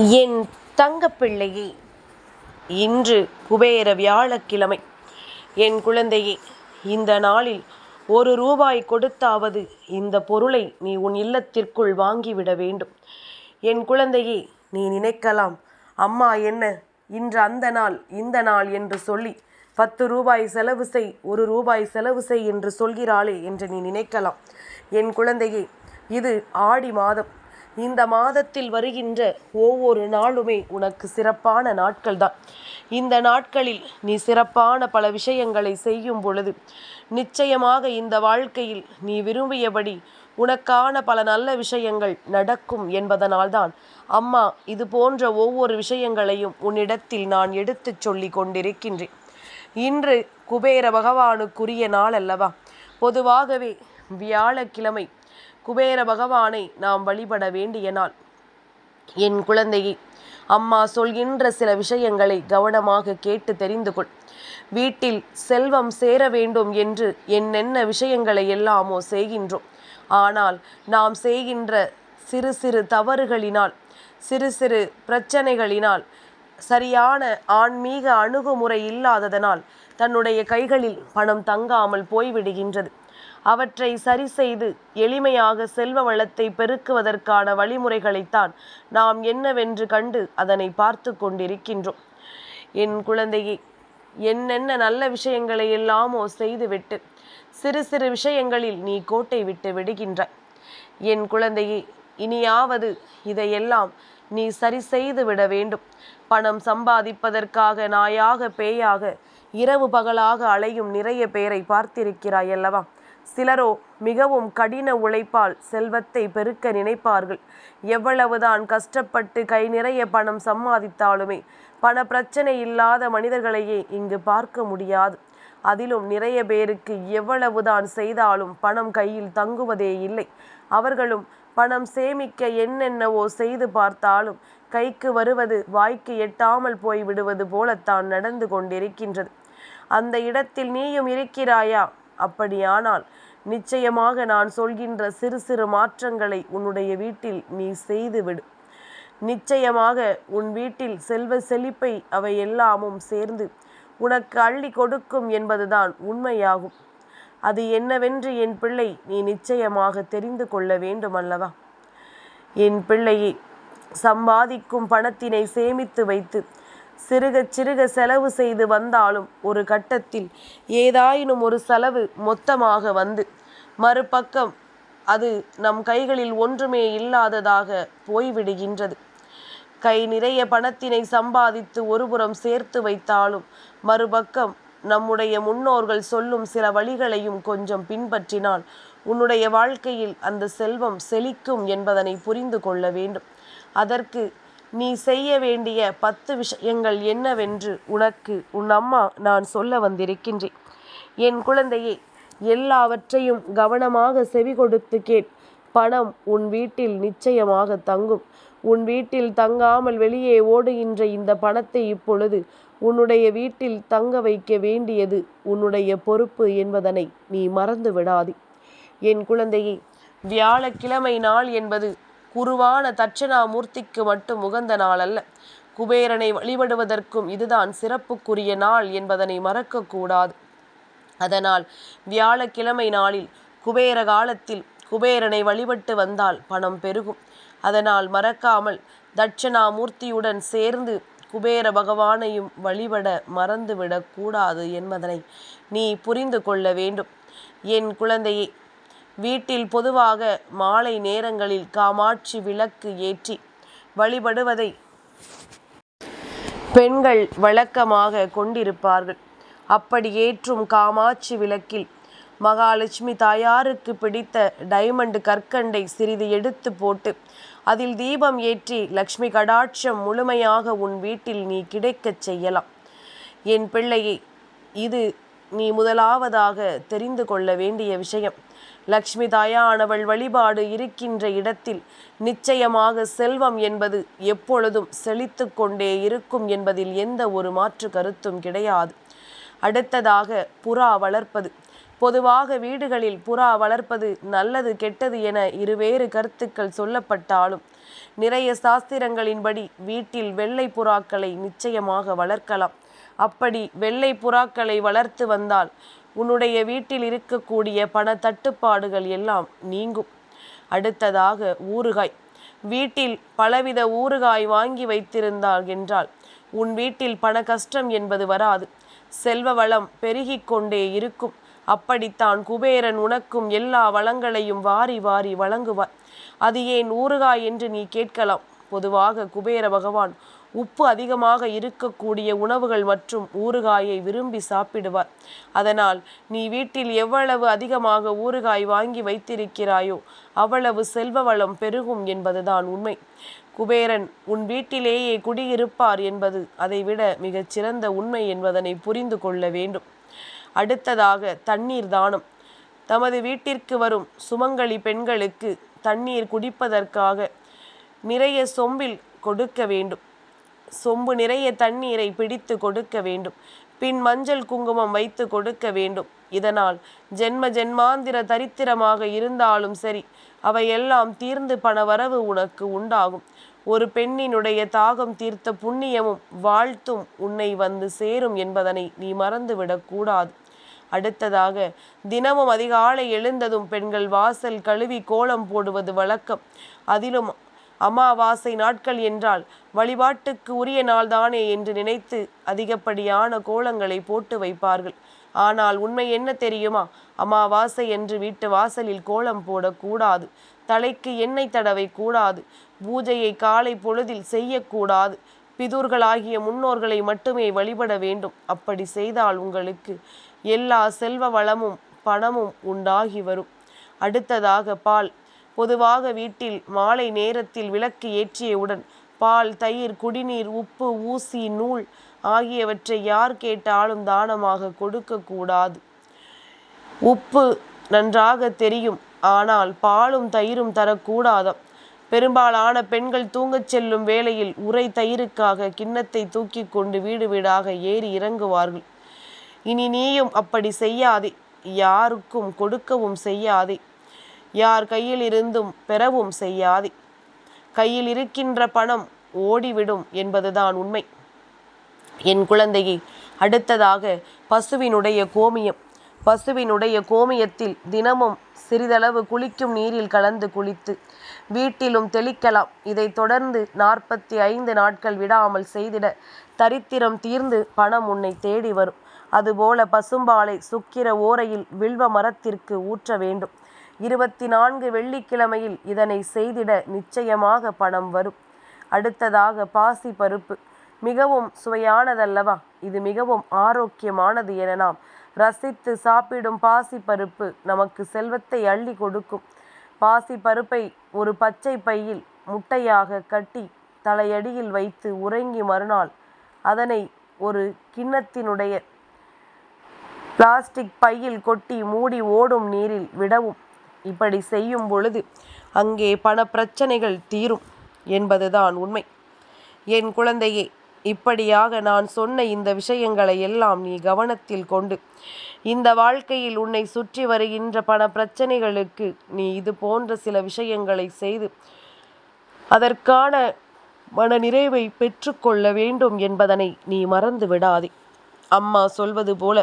என் தங்கப்பிள்ளையே இன்று குபேர வியாழக்கிழமை என் குழந்தையே இந்த நாளில் ஒரு ரூபாய் கொடுத்தாவது இந்த பொருளை நீ உன் இல்லத்திற்குள் வாங்கிவிட வேண்டும். என் குழந்தையே நீ நினைக்கலாம் அம்மா என்ன இன்று அந்த நாள் இந்த நாள் என்று சொல்லி பத்து ரூபாய் செலவு செய் ஒரு ரூபாய் செலவு செய் என்று சொல்கிறாளே என்று நீ நினைக்கலாம். என் குழந்தையே இது ஆடி மாதம். இந்த மாதத்தில் வருகின்ற ஒவ்வொரு நாளுமே உனக்கு சிறப்பான நாட்கள்தான். இந்த நாட்களில் நீ சிறப்பான பல விஷயங்களை செய்யும் பொழுது நிச்சயமாக இந்த வாழ்க்கையில் நீ விரும்பியபடி உனக்கான பல நல்ல விஷயங்கள் நடக்கும் என்பதனால்தான். அம்மா இது போன்ற ஒவ்வொரு விஷயங்களையும் உன்னிடத்தில் நான் எடுத்துச் சொல்லி கொண்டிருக்கின்றேன். இன்று குபேர பகவானுக்குரிய நாள் அல்லவா பொதுவாகவே வியாழக்கிழமை குபேர பகவானை நாம் வழிபட வேண்டிய நாள் என் குழந்தையை அம்மா சொல்கின்ற சில விஷயங்களை கவனமாக கேட்டு தெரிந்து கொள். வீட்டில் செல்வம் சேர வேண்டும் என்று என்னென்ன விஷயங்களை எல்லாமோ செய்கின்றோம். ஆனால் நாம் செய்கின்ற சிறு சிறு தவறுகளினால் சிறு சிறு பிரச்சனைகளினால் சரியான ஆன்மீக அணுகுமுறை இல்லாததனால் தன்னுடைய கைகளில் பணம் தங்காமல் போய்விடுகின்றது. அவற்றை சரி செய்து எளிமையாக செல்வ வளத்தை பெருக்குவதற்கான வழிமுறைகளைத்தான் நாம் என்னவென்று கண்டு அதனை பார்த்து கொண்டிருக்கின்றோம். என் குழந்தையை என்னென்ன நல்ல விஷயங்களை எல்லாமோ செய்துவிட்டு சிறு சிறு விஷயங்களில் நீ கோட்டை விட்டு விடுகின்ற என் குழந்தையே இனியாவது இதையெல்லாம் நீ சரி செய்து விட வேண்டும். பணம் சம்பாதிப்பதற்காக நாயாக பேயாக இரவு பகலாக அலையும் நிறைய பேரை பார்த்திருக்கிறாய் அல்லவா? சிலரோ மிகவும் கடின உழைப்பால் செல்வத்தை பெருக்க நினைப்பார்கள். எவ்வளவுதான் கஷ்டப்பட்டு கை நிறைய பணம் சம்பாதித்தாலுமே பண பிரச்சனை இல்லாத மனிதர்களையே இங்கு பார்க்க முடியாது. அதிலும் நிறைய பேருக்கு எவ்வளவுதான் செய்தாலும் பணம் கையில் தங்குவதே இல்லை. அவர்களும் பணம் சேமிக்க என்னென்னவோ செய்து பார்த்தாலும் கைக்கு வருவது வாய்க்கு எட்டாமல் போய் விடுவது போலத்தான் நடந்து கொண்டிருக்கின்றது. அந்த இடத்தில் நீயும் இருக்கிறாயா? அப்படியானால் நிச்சயமாக நான் சொல்கின்ற சிறு சிறு மாற்றங்களை உன்னுடைய வீட்டில் நீ செய்துவிடு. நிச்சயமாக உன் வீட்டில் செல்வ செழிப்பை அவை எல்லாமும் சேர்ந்து உனக்கு அள்ளி கொடுக்கும் என்பதுதான் உண்மையாகும். அது என்னவென்று என் பிள்ளை நீ நிச்சயமாக தெரிந்து கொள்ள வேண்டும் அல்லவா என் பிள்ளையை சம்பாதிக்கும் பணத்தினை சேமித்து வைத்து சிறுக சிறுக செலவு செய்து வந்தாலும் ஒரு கட்டத்தில் ஏதாயினும் ஒரு செலவு மொத்தமாக வந்து. மறுபக்கம் அது நம் கைகளில் ஒன்றுமே இல்லாததாக போய்விடுகின்றது. கை நிறைய பணத்தினை சம்பாதித்து ஒருபுறம் சேர்த்து வைத்தாலும் மறுபக்கம் நம்முடைய முன்னோர்கள் சொல்லும் சில வழிகளையும் கொஞ்சம் பின்பற்றினால் உன்னுடைய வாழ்க்கையில் அந்த செல்வம் செழிக்கும் என்பதனை புரிந்து கொள்ள வேண்டும். அதற்கு நீ செய்ய வேண்டிய பத்து விஷயங்கள் என்னவென்று உனக்கு உன் அம்மா நான் சொல்ல வந்திருக்கின்றேன். என் குழந்தையே எல்லாவற்றையும் கவனமாக செவி கொடுத்து கேட் பணம் உன் வீட்டில் நிச்சயமாக தங்கும். உன் வீட்டில் தங்காமல் வெளியே ஓடுகின்ற இந்த பணத்தை இப்பொழுது உன்னுடைய வீட்டில் தங்க வைக்க வேண்டியது உன்னுடைய பொறுப்பு என்பதனை நீ மறந்து விடாதே என் குழந்தையே வியாழக்கிழமை நாள் என்பது குருவான தட்சணாமூர்த்திக்கு மட்டும் உகந்த நாள் அல்ல குபேரனை வழிபடுவதற்கும் இதுதான் சிறப்புக்குரிய நாள் என்பதனை மறக்கக்கூடாது. அதனால் வியாழக்கிழமை நாளில் குபேர காலத்தில் குபேரனை வழிபட்டு வந்தால் பணம் பெருகும். அதனால் மறக்காமல் தட்சணாமூர்த்தியுடன் சேர்ந்து குபேர பகவானையும் வழிபட மறந்துவிடக்கூடாது என்பதனை நீ புரிந்து கொள்ள வேண்டும். என் குழந்தையை வீட்டில் பொதுவாக மாலை நேரங்களில் காமாட்சி விளக்கு ஏற்றி வழிபடுவதை பெண்கள் வழக்கமாக கொண்டிருப்பார்கள். அப்படி ஏற்றும் காமாட்சி விளக்கில் மகாலட்சுமி தாயாருக்கு பிடித்த டைமண்ட் கற்கண்டை சிறிது எடுத்து போட்டு அதில் தீபம் ஏற்றி லக்ஷ்மி கடாட்சம் முழுமையாக உன் வீட்டில் நீ கிடைக்கச் செய்யலாம். என் பிள்ளையை இது நீ முதலாவதாக தெரிந்து கொள்ள வேண்டிய விஷயம். லக்ஷ்மி தாயானவள் வழிபாடு இருக்கின்ற இடத்தில் நிச்சயமாக செல்வம் என்பது எப்பொழுதும் செழித்து கொண்டே இருக்கும் என்பதில் எந்த ஒரு மாற்று கருத்தும் கிடையாது. அடுத்ததாக புறா வளர்ப்பது. பொதுவாக வீடுகளில் புறா வளர்ப்பது நல்லது கெட்டது என இருவேறு கருத்துக்கள் சொல்லப்பட்டாலும் நிறைய சாஸ்திரங்களின்படி வீட்டில் வெள்ளை புறாக்களை நிச்சயமாக வளர்க்கலாம். அப்படி வெள்ளை புறாக்களை வளர்த்து வந்தால் உன்னுடைய வீட்டில் இருக்கக்கூடிய பண தட்டுப்பாடுகள் எல்லாம் நீங்கும். அடுத்ததாக ஊறுகாய். வீட்டில் பலவித ஊறுகாய் வாங்கி வைத்திருந்தாள் என்றால் உன் வீட்டில் பண கஷ்டம் என்பது வராது. செல்வ வளம் பெருகிக் கொண்டே இருக்கும். அப்படித்தான் குபேரன் உனக்கும் எல்லா வளங்களையும் வாரி வாரி வழங்குவார் அது ஏன் ஊறுகாய் என்று நீ கேட்கலாம். பொதுவாக குபேர பகவான் உப்பு அதிகமாக இருக்கக்கூடிய உணவுகள் மற்றும் ஊறுகாயை விரும்பி சாப்பிடுவார். அதனால் நீ வீட்டில் எவ்வளவு அதிகமாக ஊறுகாய் வாங்கி வைத்திருக்கிறாயோ அவ்வளவு செல்வ வளம் பெருகும் என்பதுதான் உண்மை. குபேரன் உன் வீட்டிலேயே குடியிருப்பார் என்பது அதைவிட மிகச் சிறந்த உண்மை என்பதனை புரிந்து கொள்ள வேண்டும். அடுத்ததாக தண்ணீர் தானம். தமது வீட்டிற்கு வரும் சுமங்கலி பெண்களுக்கு தண்ணீர் குடிப்பதற்காக நிறைய சொம்பில் கொடுக்க வேண்டும். சொம்பு நிறைய தண்ணீரை பிடித்து கொடுக்க வேண்டும். பின் மஞ்சள் குங்குமம் வைத்து கொடுக்க வேண்டும். இதனால் ஜென்ம ஜென்மாந்திர தரித்திரமாக இருந்தாலும் சரி அவையெல்லாம் தீர்ந்து பண வரவு உனக்கு உண்டாகும். ஒரு பெண்ணினுடைய தாகம் தீர்த்த புண்ணியமும் வாழ்த்தும் உன்னை வந்து சேரும் என்பதனை நீ மறந்துவிடக்கூடாது அடுத்ததாக தினமும் அதிகாலை எழுந்ததும் பெண்கள் வாசல் கழுவி கோலம் போடுவது வழக்கம். அதிலும் அமாவாசை நாட்கள் என்றால் வழிபாட்டுக்கு உரிய நாள்தானே என்று நினைத்து அதிகப்படியான கோலங்களை போட்டு வைப்பார்கள். ஆனால் உண்மை என்ன தெரியுமா? அமாவாசை என்று வீட்டு வாசலில் கோலம் போடக்கூடாது. தலைக்கு எண்ணெய் தடவை கூடாது. பூஜையை காலை பொழுதில் செய்யக்கூடாது. பிதூர்களாகிய முன்னோர்களை மட்டுமே வழிபட வேண்டும். அப்படி செய்தால் உங்களுக்கு எல்லா செல்வ வளமும் பணமும் உண்டாகி வரும். அடுத்ததாக பால். பொதுவாக வீட்டில் மாலை நேரத்தில் விளக்கு ஏற்றியவுடன் பால் தயிர் குடிநீர் உப்பு ஊசி நூல் ஆகியவற்றை யார் கேட்டாலும் தானமாக கொடுக்கக்கூடாது உப்பு நன்றாக தெரியும். ஆனால் பாலும் தயிரும் தரக்கூடாதாம். பெரும்பாலான பெண்கள் தூங்கச் செல்லும் வேளையில் உரை தயிருக்காக கிண்ணத்தை தூக்கி கொண்டு வீடு வீடாக ஏறி இறங்குவார்கள். இனி நீயும் அப்படி செய்யாதே. யாருக்கும் கொடுக்கவும் செய்யாதே. யார் கையில் இருந்தும் பெறவும் செய்யாதே. கையில் இருக்கின்ற பணம் ஓடிவிடும் என்பதுதான் உண்மை. என் குழந்தையை அடுத்ததாக பசுவினுடைய கோமியம். பசுவினுடைய கோமியத்தில் தினமும் சிறிதளவு குளிக்கும் நீரில் கலந்து குளித்து வீட்டிலும் தெளிக்கலாம். இதை தொடர்ந்து நாற்பத்தி ஐந்து நாட்கள் விடாமல் செய்திட தரித்திரம் தீர்ந்து பணம் உன்னை தேடி வரும். அதுபோல பசும்பாலை சுக்கிர ஓரையில் வில்வ மரத்திற்கு ஊற்ற வேண்டும். இருபத்தி நான்கு வெள்ளிக்கிழமையில் இதனை செய்திட நிச்சயமாக பணம் வரும். அடுத்ததாக பாசி பருப்பு. மிகவும் சுவையானதல்லவா? இது மிகவும் ஆரோக்கியமானது என நாம் ரசித்து சாப்பிடும் பாசி பருப்பு நமக்கு செல்வத்தை அள்ளி கொடுக்கும். பாசி பருப்பை ஒரு பச்சை பையில் முட்டையாக கட்டி தலையடியில் வைத்து உறங்கி மறுநாள் அதனை ஒரு கிண்ணத்தினுடைய பிளாஸ்டிக் பையில் கொட்டி மூடி ஓடும் நீரில் விடவும். இப்படி செய்யும் பொழுது அங்கே பண பிரச்சனைகள் தீரும் என்பதுதான் உண்மை. என் குழந்தையே இப்படியாக நான் சொன்ன இந்த விஷயங்களை எல்லாம் நீ கவனத்தில் கொண்டு இந்த வாழ்க்கையில் உன்னை சுற்றி வருகின்ற பண பிரச்சனைகளுக்கு நீ இது போன்ற சில விஷயங்களை செய்து அதற்கான மன நிறைவை பெற்றுக்கொள்ள வேண்டும் என்பதனை நீ மறந்து விடாதே. அம்மா சொல்வது போல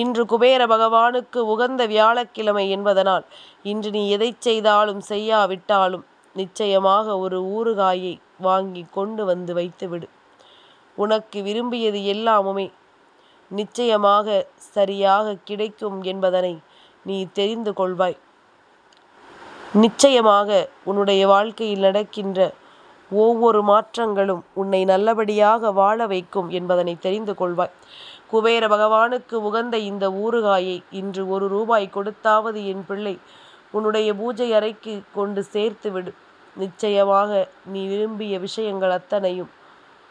இன்று குபேர பகவானுக்கு உகந்த வியாழக்கிழமை என்பதனால் இன்று நீ எதை செய்தாலும் செய்யாவிட்டாலும் நிச்சயமாக ஒரு ஊறுகாயை வாங்கி கொண்டு வந்து வைத்துவிடு. உனக்கு விரும்பியது எல்லாமுமே நிச்சயமாக சரியாக கிடைக்கும் என்பதனை நீ தெரிந்து கொள்வாய். நிச்சயமாக உன்னுடைய வாழ்க்கையில் நடக்கின்ற ஒவ்வொரு மாற்றங்களும் உன்னை நல்லபடியாக வாழ வைக்கும் என்பதனை தெரிந்து கொள்வாய். குபேர பகவானுக்கு உகந்த இந்த ஊறுகாயை இன்று ஒரு ரூபாய் கொடுத்தாவது என் பிள்ளை. உன்னுடைய பூஜை அறைக்கு கொண்டு சேர்த்து விடு. நிச்சயமாக நீ விரும்பிய விஷயங்கள் அத்தனையும்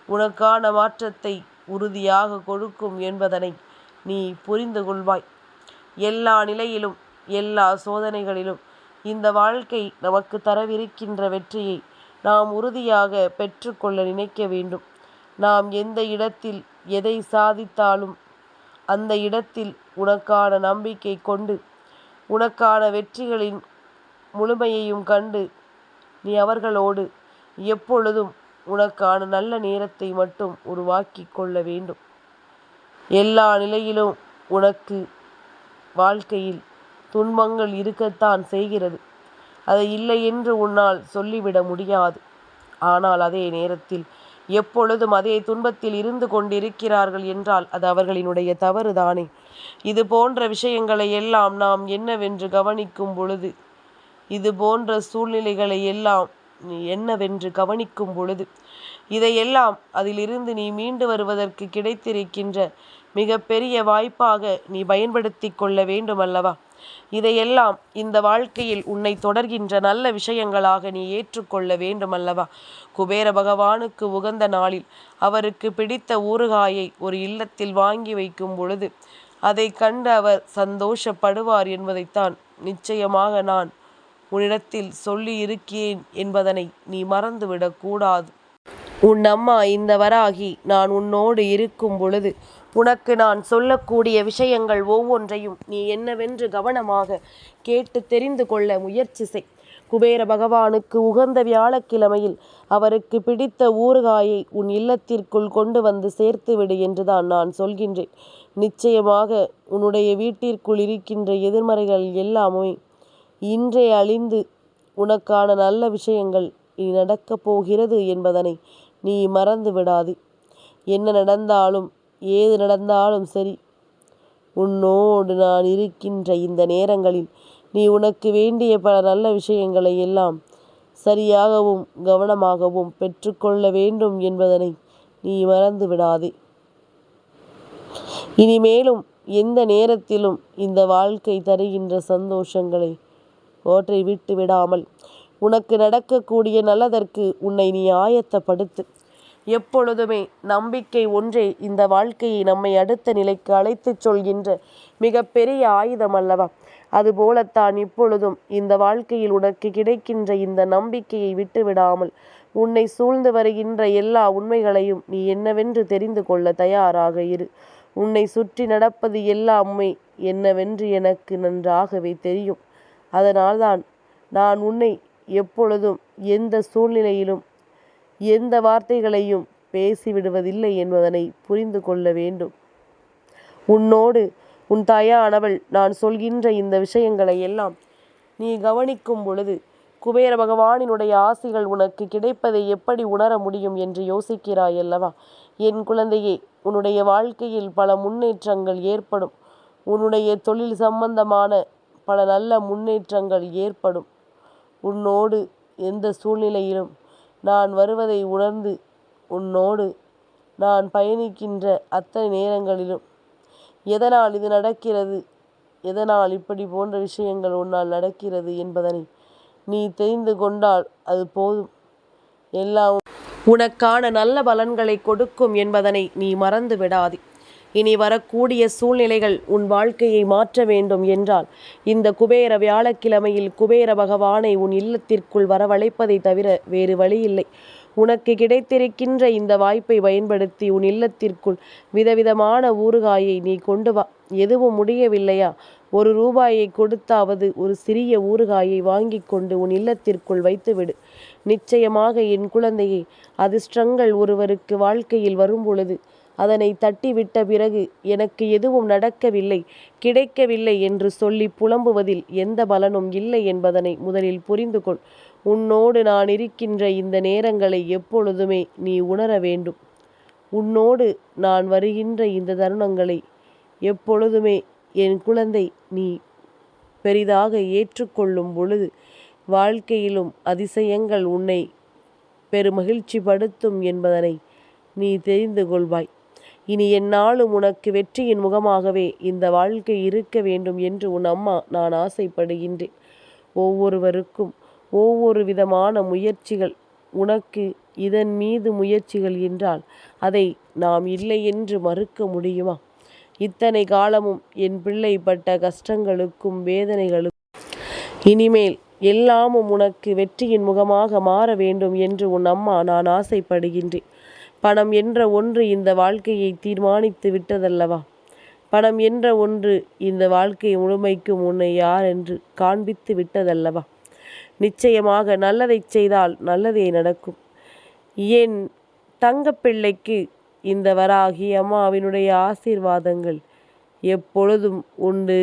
உனக்கான மாற்றத்தை உறுதியாக கொடுக்கும் என்பதனை நீ புரிந்து கொள்வாய். எல்லா நிலையிலும் எல்லா சோதனைகளிலும் இந்த வாழ்க்கை நமக்கு தரவிருக்கின்ற வெற்றியை நாம் உறுதியாக பெற்றுக்கொள்ள நினைக்க வேண்டும். நாம் எந்த இடத்தில் எதை சாதித்தாலும் அந்த இடத்தில் உனக்கான நம்பிக்கை கொண்டு உனக்கான வெற்றிகளின் முழுமையையும் கண்டு நீ அவர்களோடு எப்பொழுதும் உனக்கான நல்ல நேரத்தை மட்டும் உருவாக்கி கொள்ள வேண்டும். எல்லா நிலையிலும் உனக்கு வாழ்க்கையில் துன்பங்கள் இருக்கத்தான் செய்கிறது. அதை இல்லை என்று உன்னால் சொல்லிவிட முடியாது. ஆனால் அதே நேரத்தில் எப்பொழுதும் அதே துன்பத்தில் இருந்து கொண்டிருக்கிறார்கள் என்றால் அது அவர்களினுடைய தவறுதானே? இது போன்ற விஷயங்களை எல்லாம் நாம் என்னவென்று கவனிக்கும் பொழுது இது போன்ற சூழ்நிலைகளை எல்லாம் நீ என்னவென்று கவனிக்கும் பொழுது இதையெல்லாம் அதிலிருந்து நீ மீண்டு வருவதற்கு கிடைத்திருக்கின்ற மிகப்பெரிய வாய்ப்பாக நீ பயன்படுத்தி கொள்ள வேண்டும் அல்லவா இதையெல்லாம் இந்த வாழ்க்கையில் உன்னை தொடர்கின்ற நல்ல விஷயங்களாக நீ ஏற்றுக்கொள்ள வேண்டுமல்லவா? குபேர பகவானுக்கு உகந்த நாளில் அவருக்கு பிடித்த ஊறுகாயை ஒரு இல்லத்தில் வாங்கி வைக்கும் பொழுது அதை கண்டு அவர் சந்தோஷப்படுவார் என்பதைத்தான் நிச்சயமாக நான் உன்னிடத்தில் சொல்லி இருக்கிறேன் என்பதனை நீ மறந்துவிடக்கூடாது உன் அம்மா இந்த வராகி நான் உன்னோடு இருக்கும் பொழுது உனக்கு நான் சொல்லக்கூடிய விஷயங்கள் ஒவ்வொன்றையும் நீ என்னவென்று கவனமாக கேட்டு தெரிந்து கொள்ள முயற்சி செய். குபேர பகவானுக்கு உகந்த வியாழக்கிழமையில் அவருக்கு பிடித்த ஊறுகாயை உன் இல்லத்திற்குள் கொண்டு வந்து சேர்த்துவிடு என்றுதான் நான் சொல்கின்றேன். நிச்சயமாக உன்னுடைய வீட்டிற்குள் இருக்கின்ற எதிர்மறைகள் எல்லாமே இன்றே அழிந்து உனக்கான நல்ல விஷயங்கள் இனி நடக்கப் போகிறது என்பதனை நீ மறந்து விடாது. என்ன நடந்தாலும் ஏது நடந்தாலும் சரி. உன்னோடு நான் இருக்கின்ற இந்த நேரங்களில் நீ உனக்கு வேண்டிய பல நல்ல விஷயங்களை எல்லாம் சரியாகவும் கவனமாகவும் பெற்றுக்கொள்ள வேண்டும் என்பதனை நீ மறந்து விடாதே. இனிமேலும் எந்த நேரத்திலும் இந்த வாழ்க்கை தருகின்ற சந்தோஷங்களை ஓற்றை விட்டு விடாமல் உனக்கு நடக்கக்கூடிய நல்லதற்கு உன்னை நீ ஆயத்தப்படுத்து. எப்பொழுதுமே நம்பிக்கை ஒன்றே இந்த வாழ்க்கையை நம்மை அடுத்த நிலைக்கு அழைத்துச் சொல்கின்ற மிகப்பெரிய ஆயுதம் அல்லவா? அதுபோலத்தான் இப்பொழுதும் இந்த வாழ்க்கையில் உனக்கு கிடைக்கின்ற இந்த நம்பிக்கையை விட்டுவிடாமல் உன்னை சூழ்ந்து வருகின்ற எல்லா உண்மைகளையும் நீ என்னவென்று தெரிந்து கொள்ள தயாராக இரு. உன்னை சுற்றி நடப்பது எல்லாமே என்னவென்று எனக்கு நன்றாகவே தெரியும். அதனால்தான் நான் உன்னை எப்பொழுதும் எந்த சூழ்நிலையிலும் எந்த வார்த்தைகளையும் பேசிவிடுவதில்லை என்பதனை புரிந்து கொள்ள வேண்டும். உன்னோடு உன் தாயானவள் நான் சொல்கின்ற இந்த விஷயங்களை எல்லாம் நீ கவனிக்கும் பொழுது குபேர பகவானினுடைய ஆசிகள் உனக்கு கிடைப்பதை எப்படி உணர முடியும் என்று யோசிக்கிறாய் அல்லவா என் குழந்தையே உன்னுடைய வாழ்க்கையில் பல முன்னேற்றங்கள் ஏற்படும். உன்னுடைய தொழில் சம்பந்தமான பல நல்ல முன்னேற்றங்கள் ஏற்படும். உன்னோடு எந்த சூழ்நிலையிலும் நான் வருவதை உணர்ந்து உன்னோடு நான் பயணிக்கின்ற அத்தனை நேரங்களிலும். எதனால் இது நடக்கிறது? எதனால் இப்படி போன்ற விஷயங்கள் உன்னால் நடக்கிறது என்பதனை நீ தெரிந்து கொண்டால் அது போதும். எல்லாம் உனக்கான நல்ல பலன்களை கொடுக்கும் என்பதனை நீ மறந்து விடாதே இனி வரக்கூடிய சூழ்நிலைகள் உன் வாழ்க்கையை மாற்ற வேண்டும் என்றால் இந்த குபேர வியாழக்கிழமையில் குபேர பகவானை உன் இல்லத்திற்குள் வரவழைப்பதை தவிர வேறு வழியில்லை உனக்கு கிடைத்திருக்கின்ற இந்த வாய்ப்பை பயன்படுத்தி உன் இல்லத்திற்குள் விதவிதமான ஊறுகாயை நீ கொண்டு வா. எதுவும் முடியவில்லையா? ஒரு ரூபாயை கொடுத்தாவது ஒரு சிறிய ஊறுகாயை வாங்கி கொண்டு உன் இல்லத்திற்குள் வைத்துவிடு. நிச்சயமாக என் குழந்தையை அதிர்ஷ்டங்கள் ஒருவருக்கு வாழ்க்கையில் வரும் பொழுது அதனை தட்டிவிட்ட பிறகு எனக்கு எதுவும் நடக்கவில்லை கிடைக்கவில்லை என்று சொல்லி புலம்புவதில் எந்த பலனும் இல்லை என்பதனை முதலில் புரிந்து கொள். உன்னோடு நான் இருக்கின்ற இந்த நேரங்களை எப்பொழுதுமே நீ உணர வேண்டும். உன்னோடு நான் வருகின்ற இந்த தருணங்களை எப்பொழுதுமே என் குழந்தை நீ பெரிதாக ஏற்றுக்கொள்ளும் பொழுது வாழ்க்கையிலும் அதிசயங்கள் உன்னை பெருமகிழ்ச்சிப்படுத்தும் என்பதனை நீ தெரிந்து கொள்வாய். இனி என்னாலும் உனக்கு வெற்றியின் முகமாகவே இந்த வாழ்க்கை இருக்க வேண்டும் என்று உன் அம்மா நான் ஆசைப்படுகின்றேன். ஒவ்வொருவருக்கும் ஒவ்வொரு விதமான முயற்சிகள். உனக்கு இதன் மீது முயற்சிகள் என்றால் அதை நாம் இல்லை என்று மறுக்க முடியுமா? இத்தனை காலமும் என் பிள்ளை பட்ட கஷ்டங்களுக்கும் வேதனைகளுக்கும் இனிமேல் எல்லாமும் உனக்கு வெற்றியின் முகமாக மாற வேண்டும் என்று உன் அம்மா நான் ஆசைப்படுகின்றேன். பணம் என்ற ஒன்று இந்த வாழ்க்கையை தீர்மானித்து விட்டதல்லவா? பணம் என்ற ஒன்று இந்த வாழ்க்கை முழுமைக்கும் உன்னை யார் என்று காண்பித்து விட்டதல்லவா? நிச்சயமாக நல்லதை செய்தால் நல்லதே நடக்கும். என் தங்கப்பிள்ளைக்கு இந்த வராகி அம்மாவினுடைய ஆசீர்வாதங்கள் எப்பொழுதும் உண்டு.